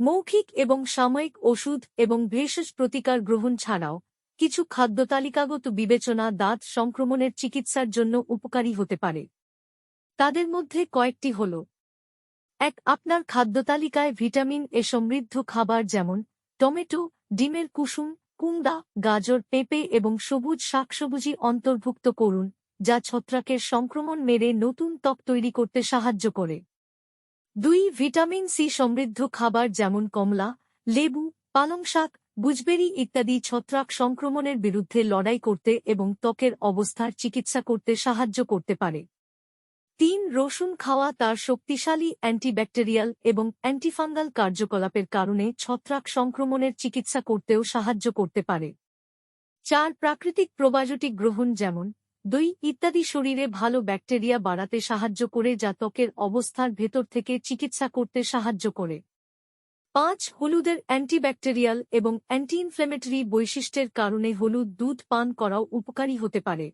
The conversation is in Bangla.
মৌখিক এবং সাময়িক ওষুধ এবং ভেষজ প্রতিকার গ্রহণ ছাড়াও কিছু খাদ্যতালিকাগত বিবেচনা দাঁত সংক্রমণের চিকিৎসার জন্য উপকারী হতে পারে। তাদের মধ্যে কয়েকটি হল, এক, আপনার খাদ্যতালিকায় ভিটামিন এ সমৃদ্ধ খাবার যেমন টমেটো, ডিমের কুসুম, কুমড়া, গাজর, পেঁপে এবং সবুজ শাকসবুজি অন্তর্ভুক্ত করুন, যা ছত্রাকের সংক্রমণ মেরে নতুন ত্বক তৈরি করতে সাহায্য করে। দুই ভিটামিন সি সমৃদ্ধ খাবার যেমন কমলা, লেবু, পালং শাক বুজবেরি ইত্যাদি ছত্রাক সংক্রমণের বিরুদ্ধে লড়াই করতে এবং ত্বকের অবস্থার চিকিৎসা করতে সাহায্য করতে পারে। তিন, রসুন খাওয়া তার শক্তিশালী অ্যান্টিব্যাকটেরিয়াল এবং অ্যান্টিফাঙ্গাল কার্যকলাপের কারণে ছত্রাক সংক্রমণের চিকিৎসা করতেও সাহায্য করতে পারে। চার, প্রাকৃতিক প্রোবায়োটিক গ্রহণ যেমন দই ইত্যাদি শরীরে ভালো ব্যাকটেরিয়া বাড়াতে সাহায্য করে যা ত্বকের অবস্থার ভেতর থেকে চিকিৎসা করতে সাহায্য করে। পাঁচ, হলুদের অ্যান্টিব্যাকটেরিয়াল এবং অ্যান্টি ইনফ্লেমেটরি বৈশিষ্ট্যের কারণে হলুদ দুধ পান করাও উপকারী হতে পারে।